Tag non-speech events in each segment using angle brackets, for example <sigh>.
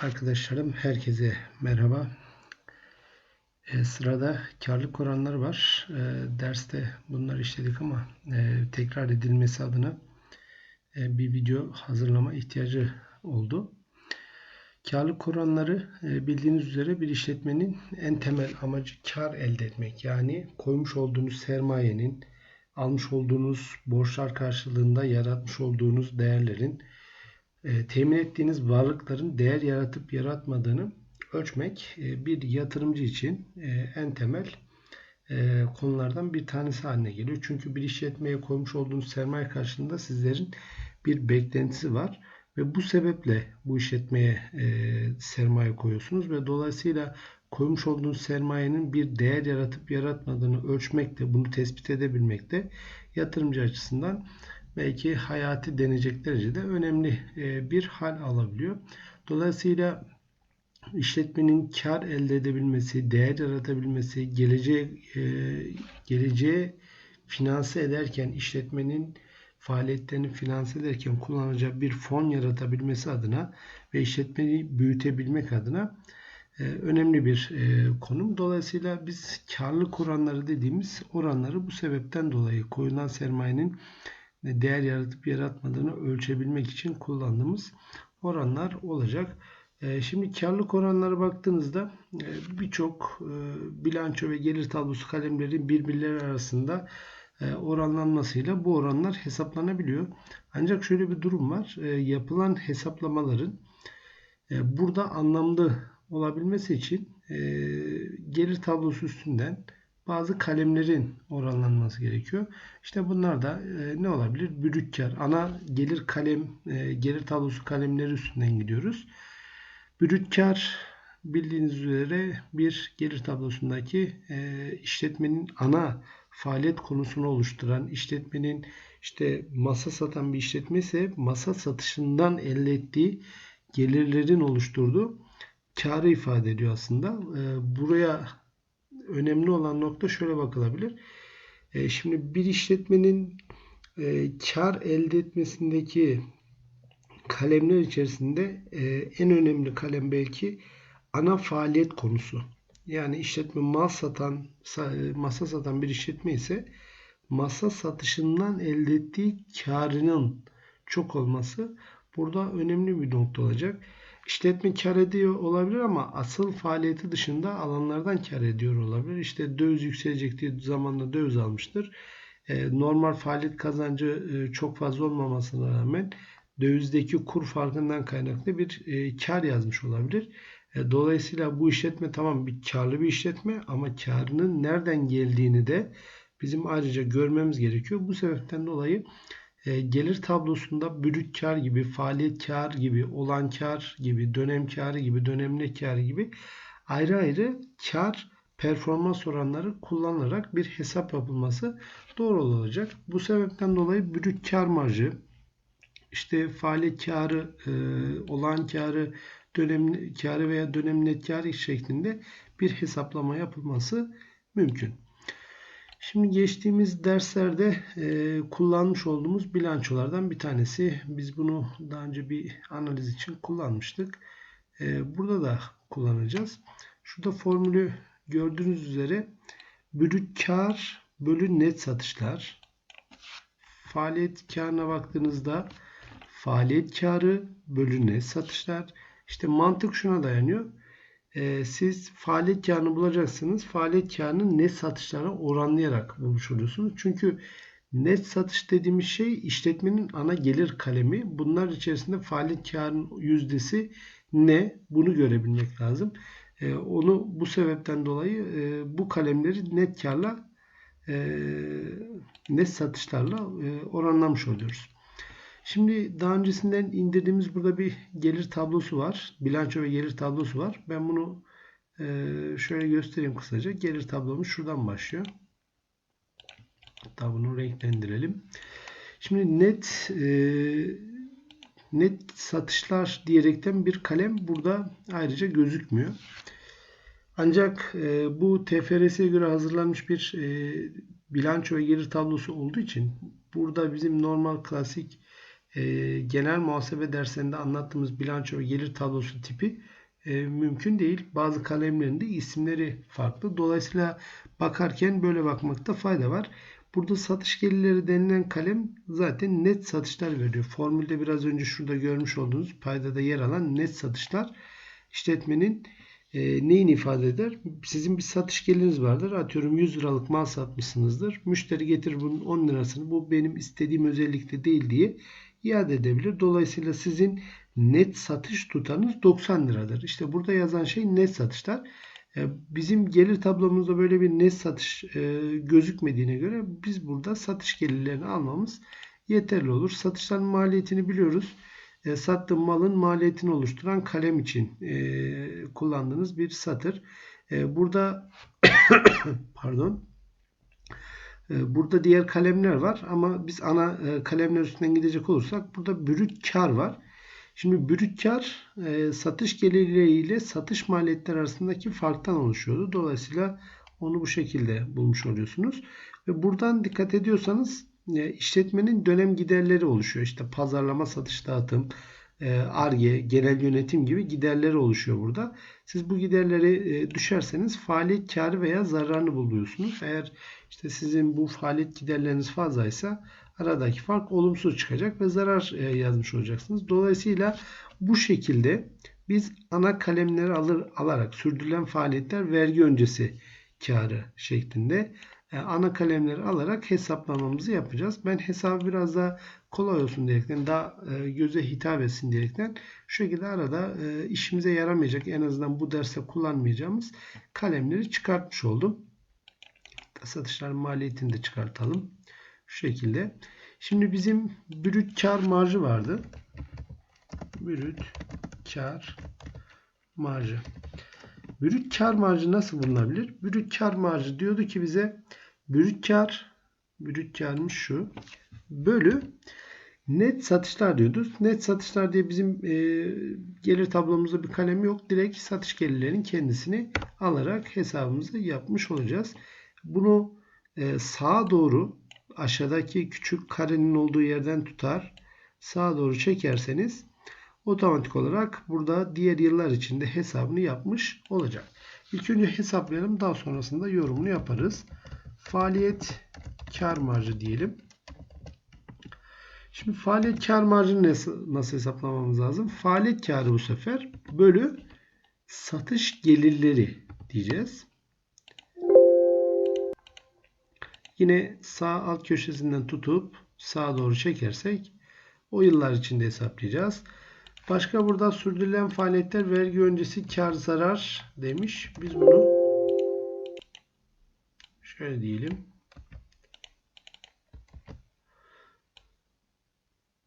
Arkadaşlarım herkese merhaba. E, sırada karlılık oranları var. E, derste bunları işledik ama e, tekrar edilmesi adına e, bir video hazırlama ihtiyacı oldu. Karlılık oranları e, bildiğiniz üzere bir işletmenin en temel amacı kar elde etmek. Yani koymuş olduğunuz sermayenin, almış olduğunuz borçlar karşılığında yaratmış olduğunuz değerlerin e, temin ettiğiniz varlıkların değer yaratıp yaratmadığını ölçmek e, bir yatırımcı için e, en temel konulardan bir tanesi haline geliyor. Çünkü bir işletmeye koymuş olduğunuz sermaye karşılığında sizlerin bir beklentisi var ve bu sebeple bu işletmeye sermaye koyuyorsunuz ve dolayısıyla koymuş olduğunuz sermayenin bir değer yaratıp yaratmadığını ölçmekte, bunu tespit edebilmekte yatırımcı açısından belki hayati denecek derecede önemli e, bir hal alabiliyor. Dolayısıyla işletmenin kar elde edebilmesi, değer yaratabilmesi, geleceğe, e, geleceğe finanse ederken işletmenin faaliyetlerini finanse ederken kullanacağı bir fon yaratabilmesi adına ve işletmeyi büyütebilmek adına e, önemli bir konum. Dolayısıyla biz karlı oranları dediğimiz oranları bu sebepten dolayı koyulan sermayenin değer yaratıp yaratmadığını ölçebilmek için kullandığımız oranlar olacak. Ee, şimdi karlılık oranları baktığınızda e, birçok e, bilanço ve gelir tablosu kalemlerin birbirleri arasında e, oranlanmasıyla bu oranlar hesaplanabiliyor. Ancak şöyle bir durum var. Yapılan hesaplamaların burada anlamlı olabilmesi için gelir tablosu üstünden bazı kalemlerin oranlanması gerekiyor. İşte bunlar da e, ne olabilir? Brüt kar. Ana gelir kalem, e, gelir tablosu kalemleri üstünden gidiyoruz. Brüt kar bildiğiniz üzere bir gelir tablosundaki e, işletmenin ana faaliyet konusunu oluşturan işletmenin işte masa satan bir işletme ise masa satışından elde ettiği gelirlerin oluşturduğu karı ifade ediyor aslında. E, buraya önemli olan nokta şöyle bakılabilir. E, şimdi bir işletmenin e, kar elde etmesindeki kalemler içerisinde e, en önemli kalem belki ana faaliyet konusu. Yani işletme mal satan, masa satan bir işletme ise masa satışından elde ettiği karının çok olması burada önemli bir nokta olacak. İşletme kar ediyor olabilir ama asıl faaliyeti dışında alanlardan kar ediyor olabilir. İşte döviz yükselecek diye zamanla döviz almıştır. E, normal faaliyet kazancı e, çok fazla olmamasına rağmen dövizdeki kur farkından kaynaklı bir e, kar yazmış olabilir. dolayısıyla bu işletme tamam bir karlı bir işletme ama karının nereden geldiğini de bizim ayrıca görmemiz gerekiyor. Bu sebepten dolayı e, gelir tablosunda brüt kar gibi, faaliyet kar gibi, olan kar gibi, dönem karı gibi, dönemli kar gibi ayrı ayrı kar performans oranları kullanılarak bir hesap yapılması doğru olacak. Bu sebepten dolayı brüt kar marjı, işte faaliyet karı, e, olan karı, dönem karı veya dönem net karı şeklinde bir hesaplama yapılması mümkün. Şimdi geçtiğimiz derslerde e, kullanmış olduğumuz bilançolardan bir tanesi. Biz bunu daha önce bir analiz için kullanmıştık. E, burada da kullanacağız. Şurada formülü gördüğünüz üzere brüt kar bölü net satışlar. Faaliyet karına baktığınızda faaliyet karı bölü net satışlar. İşte mantık şuna dayanıyor e, siz faaliyet karını bulacaksınız. Faaliyet karını net satışlara oranlayarak bulmuş oluyorsunuz. Çünkü net satış dediğimiz şey işletmenin ana gelir kalemi. Bunlar içerisinde faaliyet karının yüzdesi ne? Bunu görebilmek lazım. E, onu bu sebepten dolayı e, bu kalemleri net karla e, net satışlarla e, oranlamış oluyoruz. Şimdi daha öncesinden indirdiğimiz burada bir gelir tablosu var. Bilanço ve gelir tablosu var. Ben bunu e, şöyle göstereyim kısaca. Gelir tablomuz şuradan başlıyor. Hatta bunu renklendirelim. Şimdi net e, net satışlar diyerekten bir kalem burada ayrıca gözükmüyor. Ancak e, bu TFRS'ye göre hazırlanmış bir bilanço ve gelir tablosu olduğu için burada bizim normal klasik e, genel muhasebe derslerinde anlattığımız bilanço ve gelir tablosu tipi e, mümkün değil. Bazı kalemlerin de isimleri farklı. Dolayısıyla bakarken böyle bakmakta fayda var. Burada satış gelirleri denilen kalem zaten net satışlar veriyor. Formülde biraz önce şurada görmüş olduğunuz paydada yer alan net satışlar işletmenin e, neyini ifade eder? Sizin bir satış geliriniz vardır. Atıyorum 100 liralık mal satmışsınızdır. Müşteri getirir bunun 10 lirasını. Bu benim istediğim özellikte değil diye iade edebilir. Dolayısıyla sizin net satış tutarınız 90 liradır. İşte burada yazan şey net satışlar. E, Bizim gelir tablomuzda böyle bir net satış e, gözükmediğine göre biz burada satış gelirlerini almamız yeterli olur. Satışların maliyetini biliyoruz. E, Sattığım malın maliyetini oluşturan kalem için kullandığınız bir satır. Burada <coughs> pardon Burada diğer kalemler var ama biz ana e, kalemler üstünden gidecek olursak burada brüt kar var. Şimdi brüt kar e, satış geliri ile satış maliyetleri arasındaki farktan oluşuyordu. Dolayısıyla onu bu şekilde bulmuş oluyorsunuz. Ve buradan dikkat ediyorsanız e, işletmenin dönem giderleri oluşuyor. İşte pazarlama, satış, dağıtım, ARGE, genel yönetim gibi giderleri oluşuyor burada. Siz bu giderleri e, düşerseniz faaliyet karı veya zararını buluyorsunuz. Eğer işte sizin bu faaliyet giderleriniz fazlaysa aradaki fark olumsuz çıkacak ve zarar e, yazmış olacaksınız. Dolayısıyla bu şekilde biz ana kalemleri alır, alarak sürdürülen faaliyetler vergi öncesi karı şeklinde e, ana kalemleri alarak hesaplamamızı yapacağız. Ben hesabı biraz daha kolay olsun diyerekten, daha e, göze hitap etsin diyerekten şu şekilde arada e, işimize yaramayacak en azından bu derste kullanmayacağımız kalemleri çıkartmış oldum. Satışların maliyetini de çıkartalım. Şu şekilde. Şimdi bizim brüt kar marjı vardı. Brüt kar marjı. Brüt kar marjı nasıl bulunabilir? Brüt kar marjı diyordu ki bize brüt kar brüt karmış şu bölü net satışlar diyoruz. Net satışlar diye bizim e, gelir tablomuzda bir kalem yok. Direkt satış gelirlerinin kendisini alarak hesabımızı yapmış olacağız. Bunu e, sağa doğru aşağıdaki küçük karenin olduğu yerden tutar. Sağa doğru çekerseniz otomatik olarak burada diğer yıllar içinde hesabını yapmış olacak. İlk önce hesaplayalım. Daha sonrasında yorumunu yaparız. Faaliyet kar marjı diyelim. Şimdi faaliyet kar marjını nasıl, nasıl hesaplamamız lazım? Faaliyet karı bu sefer bölü satış gelirleri diyeceğiz. Yine sağ alt köşesinden tutup sağa doğru çekersek o yıllar içinde hesaplayacağız. Başka burada sürdürülen faaliyetler vergi öncesi kar zarar demiş. Biz bunu şöyle diyelim.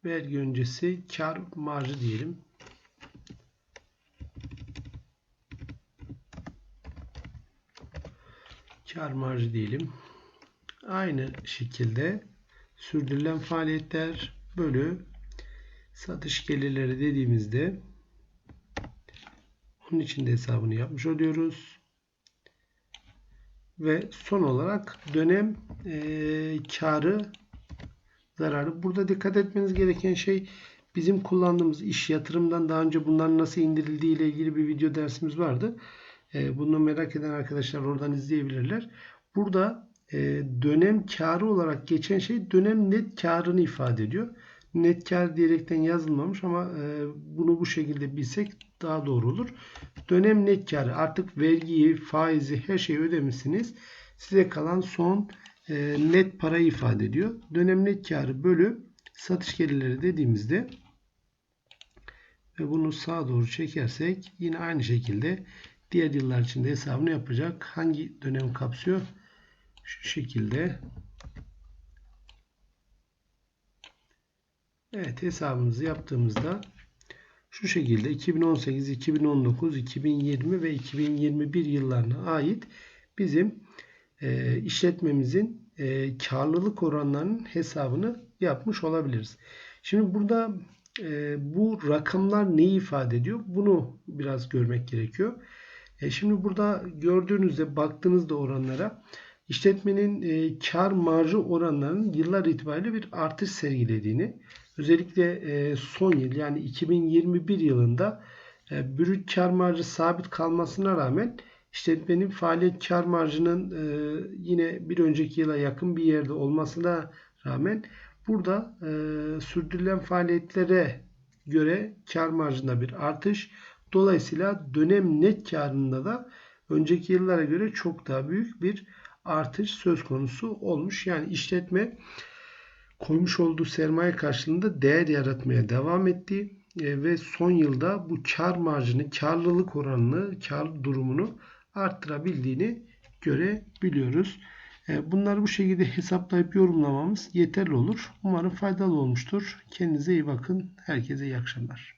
Vergi öncesi kar marjı diyelim. Kar marjı diyelim. Aynı şekilde sürdürülen faaliyetler bölü satış gelirleri dediğimizde onun için de hesabını yapmış oluyoruz. Ve son olarak dönem e, karı zararı. Burada dikkat etmeniz gereken şey bizim kullandığımız iş yatırımdan daha önce bunların nasıl indirildiği ile ilgili bir video dersimiz vardı. E, bunu merak eden arkadaşlar oradan izleyebilirler. Burada e, dönem karı olarak geçen şey dönem net karını ifade ediyor. Net kar diyerekten yazılmamış ama e, bunu bu şekilde bilsek daha doğru olur. Dönem net karı artık vergiyi, faizi her şeyi ödemişsiniz. Size kalan son e, net parayı ifade ediyor. Dönem net karı bölü satış gelirleri dediğimizde ve bunu sağa doğru çekersek yine aynı şekilde diğer yıllar içinde hesabını yapacak. Hangi dönem kapsıyor? Şu şekilde. Evet hesabımızı yaptığımızda şu şekilde 2018, 2019, 2020 ve 2021 yıllarına ait bizim e, işletmemizin e, karlılık oranlarının hesabını yapmış olabiliriz. Şimdi burada e, bu rakamlar neyi ifade ediyor? Bunu biraz görmek gerekiyor. E, şimdi burada gördüğünüzde baktığınızda oranlara işletmenin e, kar marjı oranlarının yıllar itibariyle bir artış sergilediğini özellikle e, son yıl yani 2021 yılında e, brüt kar marjı sabit kalmasına rağmen işletmenin faaliyet kar marjının e, yine bir önceki yıla yakın bir yerde olmasına rağmen burada sürdürülen faaliyetlere göre kar marjında bir artış. Dolayısıyla dönem net karında da önceki yıllara göre çok daha büyük bir artış söz konusu olmuş. Yani işletme koymuş olduğu sermaye karşılığında değer yaratmaya devam etti E, ve son yılda bu kar marjını, karlılık oranını, kar durumunu arttırabildiğini görebiliyoruz. E, Bunları bu şekilde hesaplayıp yorumlamamız yeterli olur. Umarım faydalı olmuştur. Kendinize iyi bakın. Herkese iyi akşamlar.